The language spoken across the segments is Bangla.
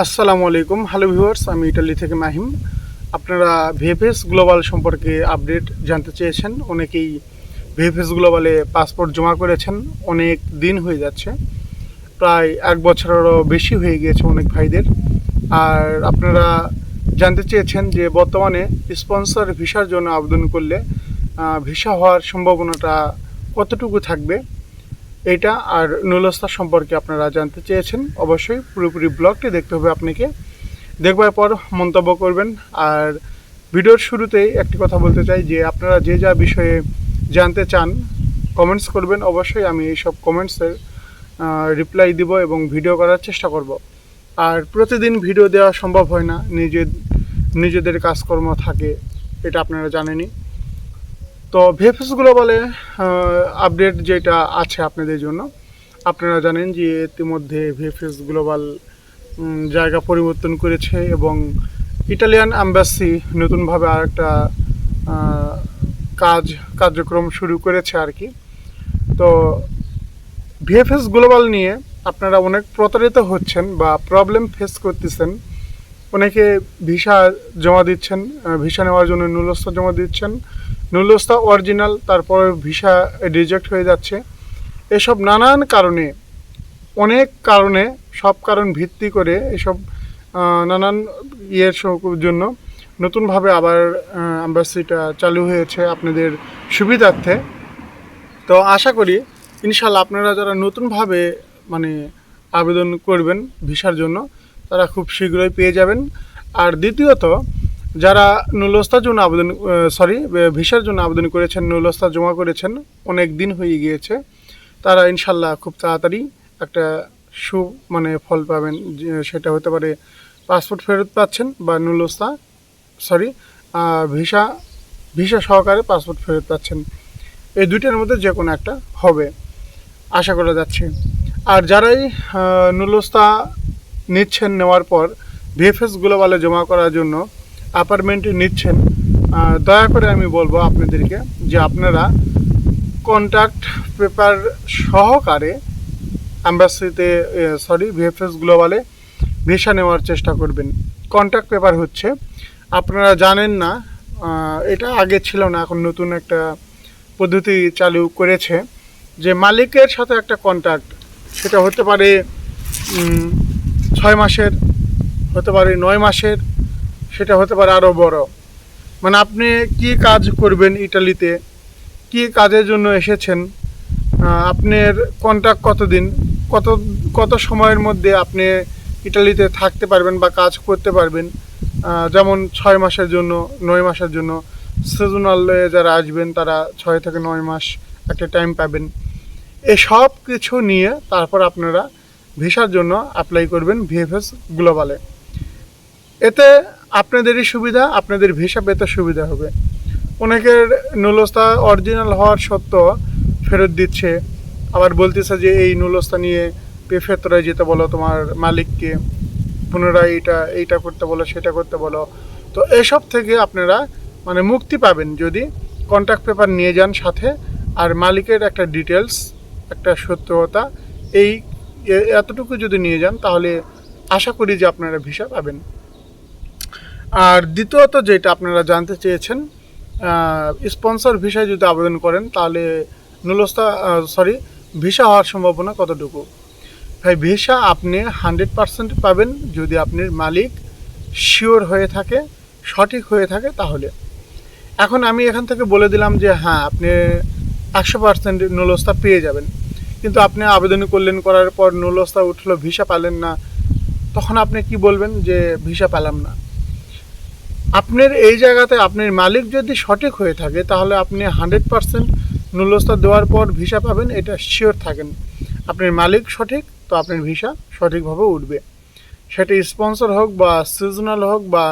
আসসালামু আলাইকুম। হ্যালো ভিউয়ার্স আমি ইটালি থেকে মাহিম। আপনারা ভিএফএস গ্লোবাল সম্পর্কে আপডেট জানতে চেয়েছেন। অনেকেই ভিএফএস গ্লোবালে পাসপোর্ট জমা করেছেন। অনেক দিন হয়ে যাচ্ছে। প্রায় এক বছরেরও বেশি হয়ে গিয়েছে অনেক ভাইদের। আর আপনারা জানতে চেয়েছেন যে বর্তমানে স্পন্সর ভিসার জন্য আবেদন করলে ভিসা হওয়ার সম্ভাবনাটা কতটুকু থাকবে? এটা আর নুলস্তা সম্পর্কে আপনারা জানতে চেয়েছেন, অবশ্যই পুরোপুরি ব্লগটি দেখতে হবে আপনাকে। দেখবার পর মন্তব্য করবেন। আর ভিডিওর শুরুতেই একটি কথা বলতে চাই যে, আপনারা যে যা বিষয়ে জানতে চান কমেন্টস করবেন। অবশ্যই আমি এইসব কমেন্টসের রিপ্লাই দিব এবং ভিডিও করার চেষ্টা করব। আর প্রতিদিন ভিডিও দেওয়া সম্ভব হয় না। নিজের, নিজেদের কাজকর্ম থাকে, এটা আপনারা জানেনই। তো ভিএফএস গ্লোবালে আপডেট যেটা আছে আপনাদের জন্য, আপনারা জানেন যে ইতিমধ্যে ভিএফএস গ্লোবাল জায়গা পরিবর্তন করেছে এবং ইটালিয়ান অ্যাম্বাসি নতুনভাবে আর একটা কাজ, কার্যক্রম শুরু করেছে আর কি। তো ভিএফএস গ্লোবাল নিয়ে আপনারা অনেক প্রতারিত হচ্ছেন বা প্রবলেম ফেস করতেছেন। অনেকে ভিসা জমা দিচ্ছেন ভিসা নেওয়ার জন্য নুলস্থা জমা দিচ্ছেন। নুলস্থা অরিজিনাল তারপর ভিসা রিজেক্ট হয়ে যাচ্ছে। এসব নানান কারণে, অনেক কারণে, সব কারণ ভিত্তি করে এসব নানান ইয়ের জন্য নতুনভাবে আবার অ্যাম্বাসিটা চালু হয়েছে আপনাদের সুবিধার্থে। তো আশা করি, ইনশাল্লাহ আপনারা যারা নতুনভাবে মানে আবেদন করবেন ভিসার জন্য, তারা খুব শীঘ্রই পেয়ে যাবেন। আর দ্বিতীয়ত যারা নুলস্তার জন্য আবেদন সরি ভিসার জন্য আবেদন করেছেন, নুলস্তা জমা করেছেন, অনেক দিন হয়ে গিয়েছে, তারা ইনশাল্লাহ খুব তাড়াতাড়ি একটা সু মানে ফল পাবেন সেটা হতে পারে পাসপোর্ট ফেরত পাচ্ছেন বা নুলস্তা সরি ভিসা ভিসা সহকারে পাসপোর্ট ফেরত পাচ্ছেন। এই দুইটার মধ্যে যে কোনো একটা হবে, আশা করা যাচ্ছে। আর যারাই নুলস্তা নিচ্ছেন নেওয়ার পর, ভিএফএস গ্লোবালে জমা করার জন্য অ্যাপার্টমেন্ট নিচ্ছেন দয়া করে আমি বলব আপনাদেরকে যে আপনারা কন্ট্যাক্ট পেপার সহকারে অ্যাম্বাসিতে সরি ভিএফএস গ্লোবালে ভিসা নেওয়ার চেষ্টা করবেন। কন্ট্যাক্ট পেপার হচ্ছে, আপনারা জানেন না এটা আগে ছিল না, এখন নতুন একটা পদ্ধতি চালু করেছে যে মালিকের সাথে একটা কন্ট্যাক্ট সেটা হতে পারে ছয় মাসের, হতে পারে নয় মাসের সেটা হতে পারে আরও বড়। মানে আপনি কি কাজ করবেন ইটালিতে? কি কাজের জন্য এসেছেন? আপনার কন্ট্রাক্ট কতদিন? কত কত সময়ের মধ্যে আপনি ইটালিতে থাকতে পারবেন বা কাজ করতে পারবেন? যেমন ছয় মাসের জন্য, নয় মাসের জন্য। সিজনাল যারা আসবেন, তারা ছয় থেকে নয় মাস একটা টাইম পাবেন। এসব কিছু নিয়ে তারপর আপনারা ভিসার জন্য অ্যাপ্লাই করবেন ভিএফএস গ্লোবালে এতে আপনাদেরই সুবিধা, আপনাদের ভিসা পেতে সুবিধা হবে। অনেকের নুলস্তা অরিজিনাল হওয়ার সত্ত্বেও ফেরত দিচ্ছে। আবার বলতেছে যে, এই নুলস্তা নিয়ে পেফেতরায় যেতে বলো, তোমার মালিককে পুনরায় এটা, এইটা করতে বলো, সেটা করতে বলো। তো এসব থেকে আপনারা মানে মুক্তি পাবেন যদি কন্ট্যাক্ট পেপার নিয়ে যান সাথে। আর মালিকের একটা ডিটেলস একটা সত্যতা, এই এতটুকু যদি নিয়ে যান, তাহলে আশা করি যে আপনারা ভিসা পাবেন। আর দ্বিতীয়ত যেটা আপনারা জানতে চেয়েছেন স্পন্সর ভিসায় যদি আবেদন করেন, তাহলে নুলস্তা সরি ভিসা হওয়ার সম্ভাবনা কতটুকু? ভাই, ভিসা আপনি হান্ড্রেড পার্সেন্ট পাবেন যদি আপনার মালিক শিওর হয়ে থাকে, সঠিক হয়ে থাকে তাহলে। এখন আমি এখান থেকে বলে দিলাম যে হ্যাঁ আপনি একশো পার্সেন্ট নুলস্তা পেয়ে যাবেন। কিন্তু আপনি আবেদন করলেন, করার পর নুলস্তা উঠল, ভিসা পালেন না, তখন আপনি কি বলবেন যে, ভিসা পেলাম না? আপনার এই জায়গাতে আপনার মালিক যদি সঠিক হয়ে থাকে, তাহলে আপনি হান্ড্রেড পার্সেন্ট নুলস্তা দেওয়ার পর ভিসা পাবেন, এটা শিওর থাকেন। আপনার মালিক সঠিক, তো আপনার ভিসা সঠিকভাবে উঠবে। সেটা স্পন্সর হোক বা সিজনাল হোক বা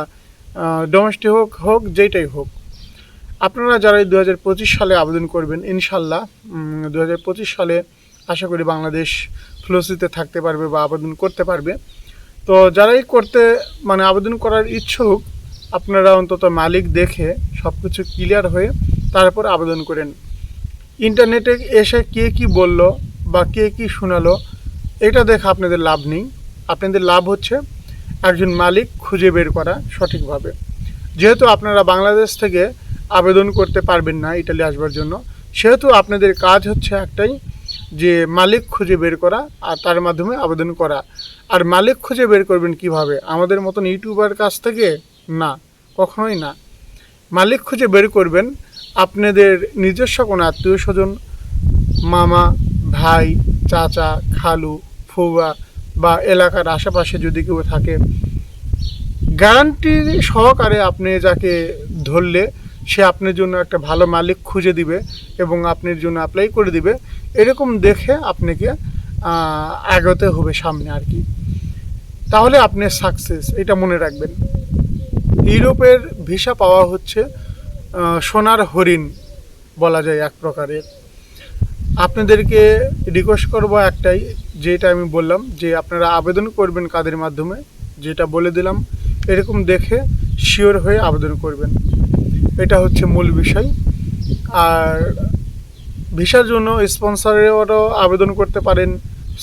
ডোমেস্টিক হোক হোক যেটাই হোক। আপনারা যারা দু হাজার পঁচিশ সালে আবেদন করবেন, ইনশাল্লাহ দু হাজার পঁচিশ সালে আশা করি বাংলাদেশ ফ্লোসিতে থাকতে পারবে বা আবেদন করতে পারবে। তো যারাই করতে মানে আবেদন করার ইচ্ছুক আপনারা অন্তত মালিক দেখে সব কিছু ক্লিয়ার হয়ে তারপর আবেদন করেন। ইন্টারনেটে এসে কে কি বলল বা কে কি শোনালো, এটা দেখে আপনাদের লাভ নেই। আপনাদের লাভ হচ্ছে একজন মালিক খুঁজে বের করা সঠিকভাবে। যেহেতু আপনারা বাংলাদেশ থেকে আবেদন করতে পারবেন না ইটালি আসবার জন্য, সেহেতু আপনাদের কাজ হচ্ছে একটাই যে মালিক খুঁজে বের করা আর তার মাধ্যমে আবেদন করা। আর মালিক খুঁজে বের করবেন কীভাবে? আমাদের মতন ইউটিউবার কাছ থেকে না কখনোই না। মালিক খুঁজে বের করবেন আপনাদের নিজস্ব কোনো আত্মীয় স্বজন মামা ভাই চাচা খালু ফুবা বা এলাকার আশেপাশে যদি কেউ থাকে গ্যারান্টি সহকারে আপনি যাকে ধরলে সে আপনার জন্য একটা ভালো মালিক খুঁজে দিবে এবং আপনার জন্য অ্যাপ্লাই করে দিবে। এরকম দেখে আপনাকে আহ, এগোতে হবে সামনে আর কি। তাহলে আপনি সাকসেস এটা মনে রাখবেন। ইউরোপের ভিসা পাওয়া হচ্ছে সোনার হরিণ বলা যায় এক প্রকারের আপনাদেরকে রিকোয়েস্ট করব একটাই, যেটা আমি বললাম, যে আপনারা আবেদন করবেন কাদের মাধ্যমে, যেটা বলে দিলাম, এরকম দেখে শিওর হয়ে আবেদন করবেন। এটা হচ্ছে মূল বিষয়। আর ভিসার জন্য স্পন্সরেরও আবেদন করতে পারেন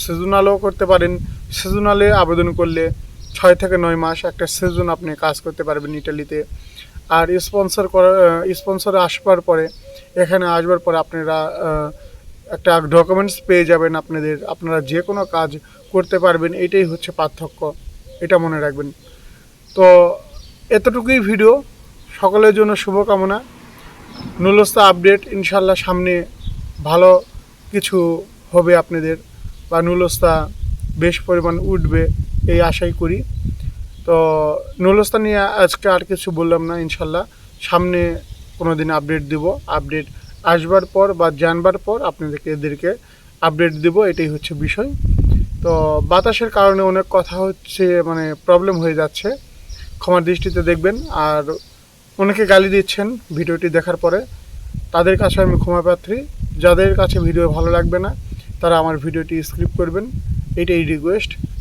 সিজনালও করতে পারেন। সিজনালে আবেদন করলে ছয় থেকে নয় মাস একটা সিজন আপনি কাজ করতে পারবেন ইটালিতে আর স্পন্সর করা স্পন্সর আসবার পরে, এখানে আসবার পরে আপনারা একটা ডকুমেন্টস পেয়ে যাবেন আপনাদের। আপনারা যে কোনো কাজ করতে পারবেন, এটাই হচ্ছে পার্থক্য। এটা মনে রাখবেন। তো এতটুকুই ভিডিও সকলের জন্য শুভকামনা। নুলস্তা আপডেট ইনশাল্লাহ সামনে ভালো কিছু হবে আপনাদের। বা নুলস্তা বেশ পরিমাণ উঠবে। এই আশাই করি। তো নুলস্তা নিয়ে আজকে আর কিছু বললাম না, ইনশাল্লাহ। সামনে কোনো দিন আপডেট দিব। আপডেট আসবার পর বা জানবার পর আপনাদেরকে এদেরকে আপডেট দিব, এটাই হচ্ছে বিষয়। তো বাতাসের কারণে অনেক কথা হচ্ছে মানে প্রবলেম হয়ে যাচ্ছে। ক্ষমার দৃষ্টিতে দেখবেন। আর অনেকে গালি দিচ্ছেন ভিডিওটি দেখার পরে। তাদের কাছে আমি ক্ষমাপাত্রী যাদের কাছে ভিডিও ভালো লাগবে না, তারা আমার ভিডিওটি স্ক্রিপ করবেন। এটাই রিকোয়েস্ট